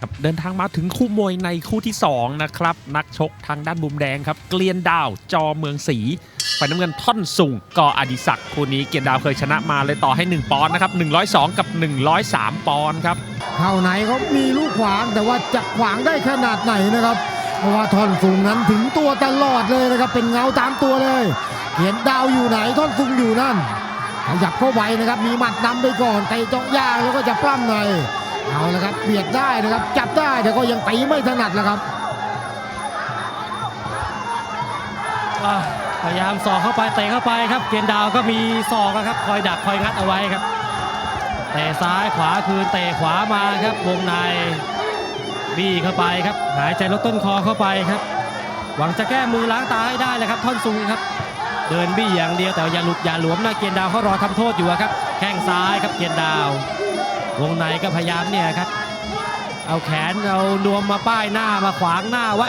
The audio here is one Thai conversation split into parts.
ครับเดินทางมาถึงคู่มวยในคู่ที่ 2 นะครับ นักชกทางด้านมุมแดงครับ เกลียนดาวจอเมืองศรีฝ่ายน้ำเงินท่อนสุงกออดิศักดิ์คู่นี้เกลียนดาวเคยชนะมาเลยต่อให้ 1 ปอนด์นะครับ 102 กับ 103 ปอนด์ครับเข้าไหนเขามีลูกขวางแต่ว่าจะขวางได้ขนาดไหนนะครับเพราะว่าท่อนสูงนั้นถึงตัวตลอดเลยนะครับเป็นเงาตามตัวเลยเห็นดาวอยู่ไหนท่อนสูงอยู่นั่นขยับเข้าไปนะครับมีหมัดนำไปก่อนเตะเจาะยางแล้วก็จะปล้ำใน เอาละครับเบียดได้นะครับ จับได้แต่ก็ยังตีไม่ถนัดแล้วครับพยายามสอกเข้าไปเตะเข้าไปครับ เกียนดาวก็มีศอกนะครับ คอยดักคอยงัดเอาไว้ครับเตะซ้ายขวาคืนเตะขวามาครับวงในบี้เข้าไปครับ หายใจลดต้นคอเข้าไปครับ หวังจะแก้มือล้างตาให้ได้เลยครับ ท่อนซุงครับ เดินบี้อย่างเดียวแต่อย่าหลุดอย่าหลวมนะเกียนดาวเขารอทำโทษอยู่ครับ แข้งซ้ายครับเกียนดาว วงในก็พยายามเนี่ยครับ เอาแขนเอานวมมาป้ายหน้ามาขวางหน้าไว้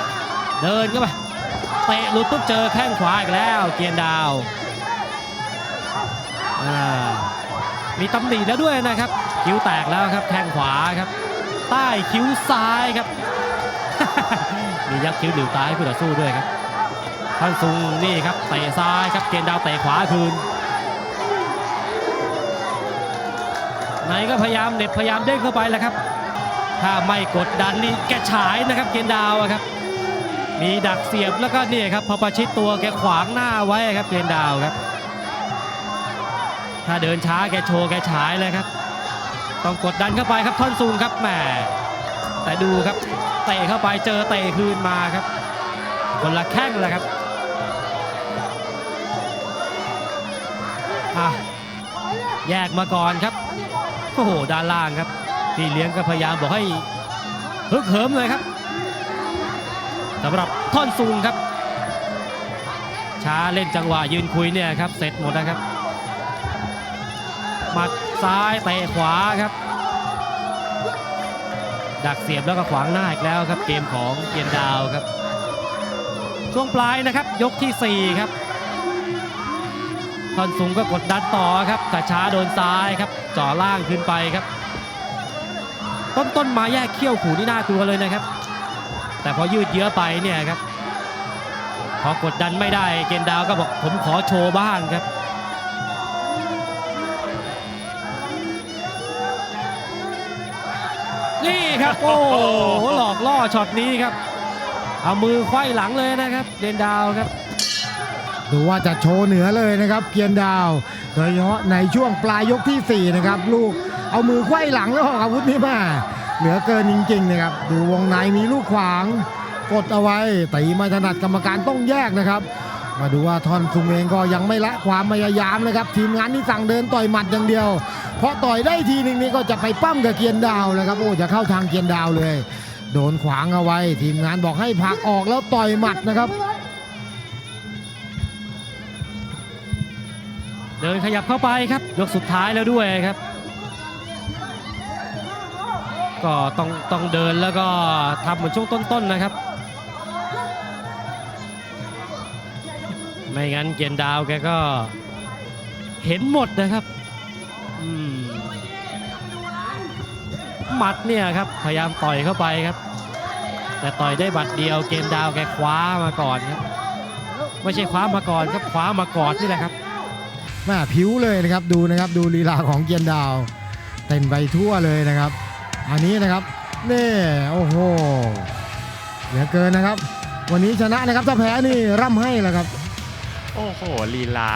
เดินเข้าไปเตะหลุดปุ๊บเจอแข้งขวาอีกแล้ว เกียนดาวอ่ามีตำหนิแล้วด้วยนะครับ คิ้วแตกแล้วครับแข้งขวาครับ ใต้คิ้วซ้ายครับ มียักษ์คิ้วหลิวตาให้ผู้ต่อสู้ด้วยครับท่านซุงนี่ครับเตะซ้ายครับเกียนดาวเตะขวาคืน ไหนก็พยายามเหน็บพยายามเด้งเข้าไปแล้วครับ ถ้าไม่กดดันนี่แกฉายนะครับเกียนดาวครับ มีดักเสียบแล้วก็นี่ครับพอประชิดตัวแกขวางหน้าไว้ครับเกรนดาวครับ ถ้าเดินช้าแกโชว์แกฉายเลยครับ ต้องกดดันเข้าไปครับท่อนซุงครับแหมแต่ดูครับเตะเข้าไปเจอเตะคืนมาครับ คนละแข้งเลยครับอะแยกมาก่อนครับ อ้โหด้านล่างครับพี่เลี้ยงก็พยายามบอกให้ฮึกเหิมเลยครับสำหรับท่อนซุงครับ ช้าเล่นจังหวะยืนคุยเนี่ยครับเสร็จหมดนะครับหมัดซ้ายเตะขวาครับ ดักเสียบแล้วก็ขวางหน้าอีกแล้วครับ เกมของเกียนดาวครับ ช่วงปลายนะครับยกทีสี่4 ครับ ท่อนสูงก็กดดันต่อครับกระช้าโดนซ้ายครับจ่อล่างขึ้นไปครับ ต้นต้นมาแยกเขี้ยวขู่นี่น่ากลัวเลยนะครับ แต่พอยืดเยื้อไปเนี่ยครับพอกดดันไม่ได้เกณฑ์ดาวก็บอกผมขอโชว์บ้างครับนี่ครับโอ้โหหลอกล่อช็อตนี้ครับ เอามือไขว้หลังเลยนะครับเกณฑ์ดาวครับ ดูว่าจะโชว์เหนือเลยนะครับ เกียนดาว โดยเฉพาะในช่วงปลายยกที่ 4 นะครับ ลูกเอามือไขว้หลังแล้วออกอาวุธนี่มาเหลือเกินจริงๆนะครับ ดูวงในมีลูกขวาง กดเอาไว้ตีไม่ถนัดกรรมการต้องแยกนะครับ มาดูว่าทอนซุงเองก็ยังไม่ละความพยายามนะครับ ทีมงานที่สั่งเดินต่อยหมัดอย่างเดียว เพราะต่อยได้ทีหนึงนี่ก็จะไปปั้มกับเกียนดาวแล้วครับโอ้จะเข้าทางเกียนดาวเลย โดนขวางเอาไว้ ทีมงานบอกให้ผักออกแล้วต่อยหมัดนะครับ เดินขยับเข้าไปครับ ยกสุดท้ายแล้วด้วยครับ ก็ต้องต้องเดินแล้วก็ทำเหมือนช่วงต้นๆนะครับ ไม่งั้นเกียนดาวแกก็เห็นหมดนะครับมหมัดเนี่ยครับพยายามต่อยเข้าไปครับ แต่ต่อยได้บัดเดียวเกมดาวแกคว้ามาก่อนครับ ไม่ใช่คว้ามาก่อนครับคว้ามากอดนี่แหละครับ แม่ผิวเลยนะครับดูนะครับดูลีลาของเกียนดาวเต้นไปทั่วเลยนะครับ อันนี้นะครับนี่โอ้โหเหลือเกินนะครับ วันนี้ชนะนะครับถ้าแพ้นี่ร่ำให้แล้วครับ โอ้โหลีลา